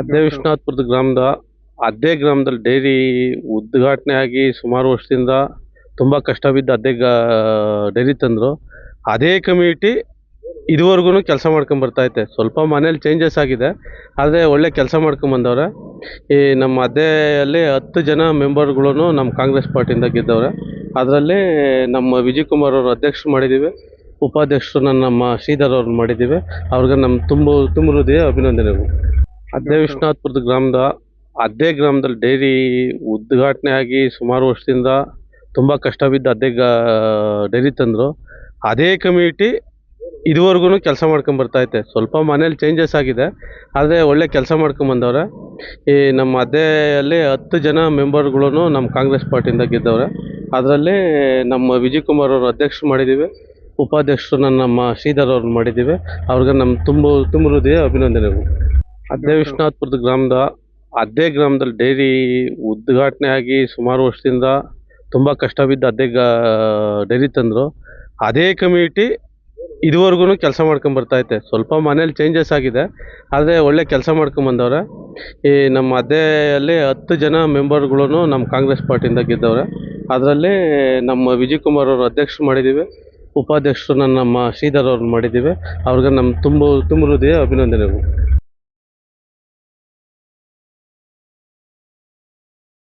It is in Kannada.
ಅದೇ ವಿಶ್ವನಾಥ್ಪುರದ ಗ್ರಾಮದ, ಅದೇ ಗ್ರಾಮದಲ್ಲಿ ಡೈರಿ ಉದ್ಘಾಟನೆ ಆಗಿ ಸುಮಾರು ವರ್ಷದಿಂದ ತುಂಬ ಕಷ್ಟ ಬಿದ್ದು ಅದೇ ಡೈರಿ ತಂದರು. ಅದೇ ಕಮಿಟಿ ಇದುವರೆಗೂ ಕೆಲಸ ಮಾಡ್ಕೊಂಬರ್ತೈತೆ ಸ್ವಲ್ಪ ಮನೇಲಿ ಚೇಂಜಸ್ ಆಗಿದೆ, ಆದರೆ ಒಳ್ಳೆ ಕೆಲಸ ಮಾಡ್ಕೊಂಬಂದವ್ರೆ ಈ ನಮ್ಮ ಅದೇಯಲ್ಲಿ ಹತ್ತು ಜನ ಮೆಂಬರ್ಗಳೂ ನಮ್ಮ ಕಾಂಗ್ರೆಸ್ ಪಾರ್ಟಿಯಿಂದ ಗೆದ್ದವ್ರೆ. ಅದರಲ್ಲಿ ನಮ್ಮ ವಿಜಯ್ ಕುಮಾರ್ ಅವರು ಅಧ್ಯಕ್ಷರು ಮಾಡಿದ್ದೀವಿ, ಉಪಾಧ್ಯಕ್ಷರು ನಮ್ಮ ಶ್ರೀಧರ್ ಅವ್ರನ್ನ ಮಾಡಿದ್ದೀವಿ. ಅವ್ರಿಗೆ ನಮ್ಮ ತುಂಬ ತುಂಬ ಹೃದಯ ಅಭಿನಂದನೆಗಳು. ಅದೇ ವಿಶ್ವನಾಥ್ಪುರದ ಗ್ರಾಮದ, ಅದೇ ಗ್ರಾಮದಲ್ಲಿ ಡೈರಿ ಉದ್ಘಾಟನೆ ಆಗಿ ಸುಮಾರು ವರ್ಷದಿಂದ ತುಂಬ ಕಷ್ಟ ಬಿದ್ದು ಅದೇ ಡೈರಿ ತಂದರು. ಅದೇ ಕಮಿಟಿ ಇದುವರೆಗೂ ಕೆಲಸ ಮಾಡ್ಕೊಂಡ್ಬರ್ತಾ ಐತೆ ಸ್ವಲ್ಪ ಮನೇಲಿ ಚೇಂಜಸ್ ಆಗಿದೆ, ಆದರೆ ಒಳ್ಳೆ ಕೆಲಸ ಮಾಡ್ಕೊಂಬಂದವ್ರೆ ಈ ನಮ್ಮ ಅದೇಯಲ್ಲಿ ಹತ್ತು ಜನ ಮೆಂಬರ್ಗಳೂ ನಮ್ಮ ಕಾಂಗ್ರೆಸ್ ಪಾರ್ಟಿಯಿಂದ ಗೆದ್ದವ್ರೆ. ಅದರಲ್ಲಿ ನಮ್ಮ ವಿಜಯ್ ಕುಮಾರ್ ಅವರು ಅಧ್ಯಕ್ಷರು ಮಾಡಿದ್ದೀವಿ ಉಪಾಧ್ಯಕ್ಷರು ನಮ್ಮ ಶ್ರೀಧರ್ ಅವ್ರನ್ನ ಮಾಡಿದ್ದೀವಿ ಅವ್ರಿಗೆ ನಮ್ಮ ತುಂಬ ತುಂಬ ಹೃದಯ ಅಭಿನಂದನೆಗಳು. ಅದೇ ವಿಶ್ವನಾಥ್ಪುರದ ಗ್ರಾಮದ, ಅದೇ ಗ್ರಾಮದಲ್ಲಿ ಡೈರಿ ಉದ್ಘಾಟನೆ ಆಗಿ ಸುಮಾರು ವರ್ಷದಿಂದ ತುಂಬ ಕಷ್ಟ ಬಿದ್ದು ಅದೇ ಡೈರಿ ತಂದರು. ಅದೇ ಕಮಿಟಿ ಇದುವರೆಗೂ ಕೆಲಸ ಮಾಡ್ಕೊಂಡ್ಬರ್ತಾ ಐತೆ ಸ್ವಲ್ಪ ಮನೇಲಿ ಚೇಂಜಸ್ ಆಗಿದೆ. ಆದರೆ ಒಳ್ಳೆ ಕೆಲಸ ಮಾಡ್ಕೊಂಬಂದವ್ರೆ ಈ ನಮ್ಮ ಅದೇಯಲ್ಲಿ ಹತ್ತು ಜನ ಮೆಂಬರ್ಗಳೂ ನಮ್ಮ ಕಾಂಗ್ರೆಸ್ ಪಾರ್ಟಿಯಿಂದ ಗೆದ್ದವ್ರೆ. ಅದರಲ್ಲಿ ನಮ್ಮ ವಿಜಯ್ ಕುಮಾರ್ ಅವರು ಅಧ್ಯಕ್ಷರು ಮಾಡಿದ್ದೀವಿ. ಉಪಾಧ್ಯಕ್ಷರು ನಮ್ಮ ಶ್ರೀಧರ್ ಅವ್ರನ್ನ ಮಾಡಿದ್ದೀವಿ. ಅವ್ರಿಗೆ ನಮ್ಮ ತುಂಬ ತುಂಬ ಹೃದಯ ಅಭಿನಂದನೆಗಳು.